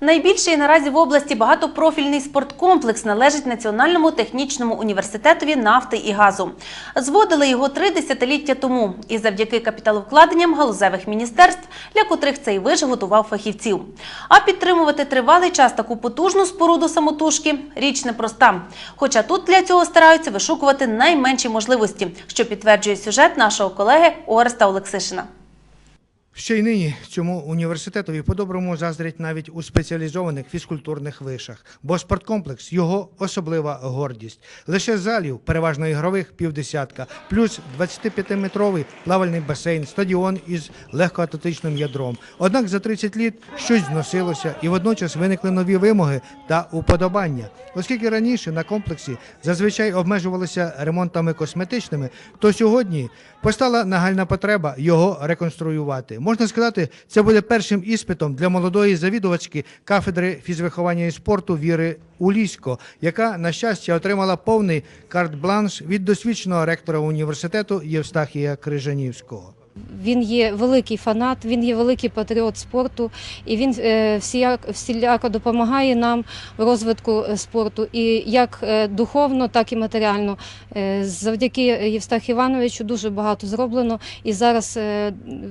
Найбільший наразі в області багатопрофільний спорткомплекс належить Національному технічному університетові нафти і газу. Зводили його три десятиліття тому, і завдяки капіталовкладенням галузевих міністерств, для котрих цей виш готував фахівців. А підтримувати тривалий час таку потужну споруду самотужки річ непроста. Хоча тут для цього стараються вишукувати найменші можливості, що підтверджує сюжет нашого колеги Ореста Олексишина. Ще й нині цьому університетові по-доброму заздрять навіть у спеціалізованих фізкультурних вишах, бо спорткомплекс його особлива гордість. Лише залів, переважно ігрових, півдесятка, плюс 25-метровий плавальний басейн, стадіон із легкоатлетичним ядром. Однак за 30 літ щось зносилося, і водночас виникли нові вимоги та уподобання. Оскільки раніше на комплексі зазвичай обмежувалися ремонтами косметичними, то сьогодні постала нагальна потреба його реконструювати. Можна сказати, це буде першим іспитом для молодої завідувачки кафедри фізвиховання і спорту Віри Улісько, яка, на щастя, отримала повний карт-бланш від досвідченого ректора університету Євстахія Крижанівського. Він є великий фанат, він є великий патріот спорту, і він е, всіляко допомагає нам в розвитку е, спорту, і як е, духовно, так і матеріально. Завдяки Євстахію Івановичу дуже багато зроблено, і зараз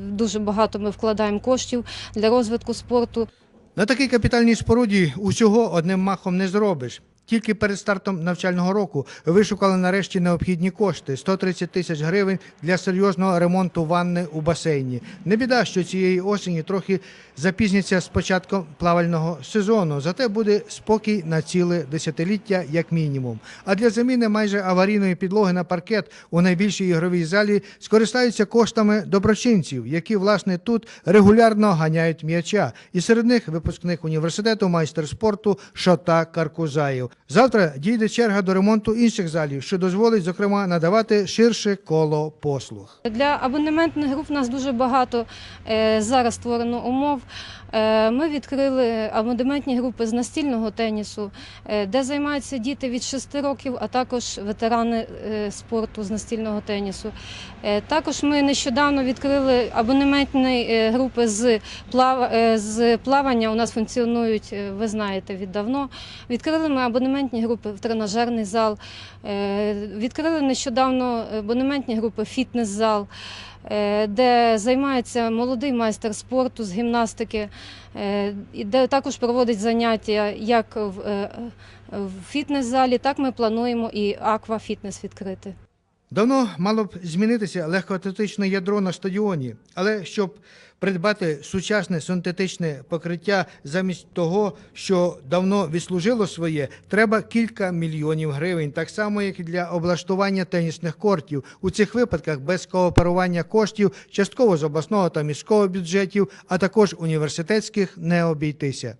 дуже багато ми вкладаємо коштів для розвитку спорту. На такій капітальній споруді усього одним махом не зробиш. Тільки перед стартом навчального року вишукали нарешті необхідні кошти 130 тисяч гривень для серйозного ремонту ванни у басейні. Не біда, що цієї осені трохи запізняться з початком плавального сезону, зате буде спокій на ціле десятиліття, як мінімум. А для заміни майже аварійної підлоги на паркет у найбільшій ігровій залі скористаються коштами доброчинців, які власне тут регулярно ганяють м'яча. І серед них випускник університету, майстер спорту Шота Каркузаєв. Завтра дійде черга до ремонту інших залів, що дозволить, зокрема, надавати ширше коло послуг. Для абонементних груп у нас дуже багато е, зараз створено умов. Е, Ми відкрили абонементні групи з настільного тенісу, е, де займаються діти від 6 років, а також ветерани спорту з настільного тенісу. Також ми нещодавно відкрили абонементні групи з, плав... з плавання. У нас функціонують, ви знаєте, віддавно. Відкрили ми абонементні групи в тренажерний зал. Е, Відкрили нещодавно абонементні групи фітнес-зал, е, де займається молодий майстер спорту з гімнастики, е, де також проводить заняття як в фітнес-залі, так ми плануємо і аквафітнес відкрити. Давно мало б змінитися легкоатлетичне ядро на стадіоні, але щоб придбати сучасне синтетичне покриття замість того, що давно відслужило своє, треба кілька мільйонів гривень, так само як і для облаштування тенісних кортів. У цих випадках без кооперування коштів частково з обласного та міського бюджетів, а також університетських не обійтися.